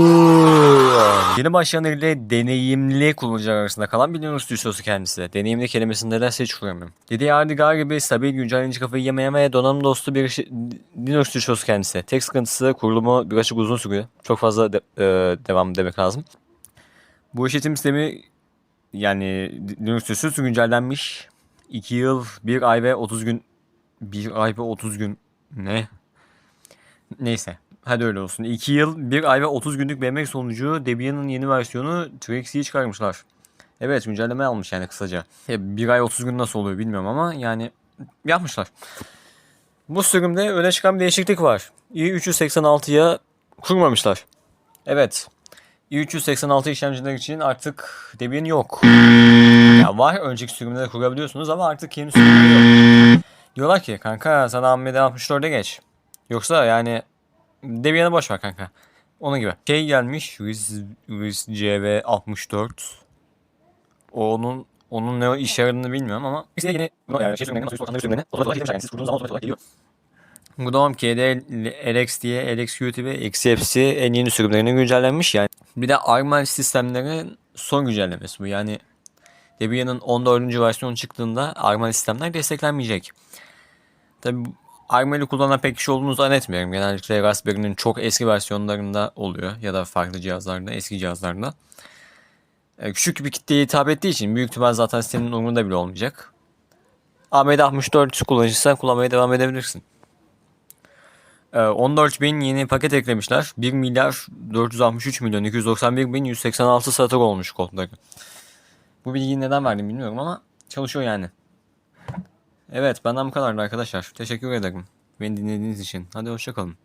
Debian. Yeni başlayan ile deneyimli kullanıcılar arasında kalan bir Linux distrosu kendisi. Deneyimli kelimesini nedense hiç kuramıyorum. Dediği Ardigar gibi stabil güncelleyici kafayı yemeyen ve donanım dostu bir Linux distrosu kendisi. Tek sıkıntısı kurulumu birazcık uzun sürüyor. Çok fazla de- e, devam demek lazım. Bu işletim sistemi yani Linux distrosu güncellenmiş. 2 yıl, 1 ay ve 30 gün 1 ay ve 30 gün ne? Neyse. Hadi öyle olsun. 2 yıl, 1 ay ve 30 günlük BMX sonucu Debian'ın yeni versiyonu Trixie'yi çıkarmışlar. Evet güncelleme almış yani kısaca. 1 ay 30 gün nasıl oluyor bilmiyorum ama yani yapmışlar. Bu sürümde öne çıkan bir değişiklik var. i386'ya kurmamışlar. Evet. i386 işlemciler için artık Debian yok. Ya var önceki sürümde de kurabiliyorsunuz ama artık yeni sürümde yok. Diyorlar ki kanka sen AMD 64'e geç. Yoksa yani Debian'ı boş ver kanka. Onun gibi. Şey gelmiş Wiz, Wiz CV64. Onun onun ne iş yaradığını bilmiyorum ama işte yeni yani şey sürümlerinin nasıl sürümlerine otomatik olarak yani siz kurduğunuz zaman otomatik olarak geliyor. Bu da KD LX diye LXQT ve XFC en yeni sürümlerine güncellenmiş yani. Bir de Arma sistemlerin son güncellemesi bu. Yani Debian'ın 14. versiyonu çıktığında Arma sistemler desteklenmeyecek. Tabi Arma'yı kullanan pek kişi olduğunu zannetmiyorum. Genellikle Raspberry'nin çok eski versiyonlarında oluyor ya da farklı cihazlarda, eski cihazlarda. E, Küçük bir kitleye hitap ettiği için büyük ihtimal zaten senin umurunda bile olmayacak. AMD 64 kullanıcıysan kullanmaya devam edebilirsin. E, 14.000 yeni paket eklemişler. 1 milyar 463 milyon 291 bin 186 satır olmuş kodları. Bu bilgiyi neden verdim bilmiyorum ama çalışıyor yani. Evet benden bu kadardı arkadaşlar. Teşekkür ederim. Beni dinlediğiniz için. Hadi hoşçakalın.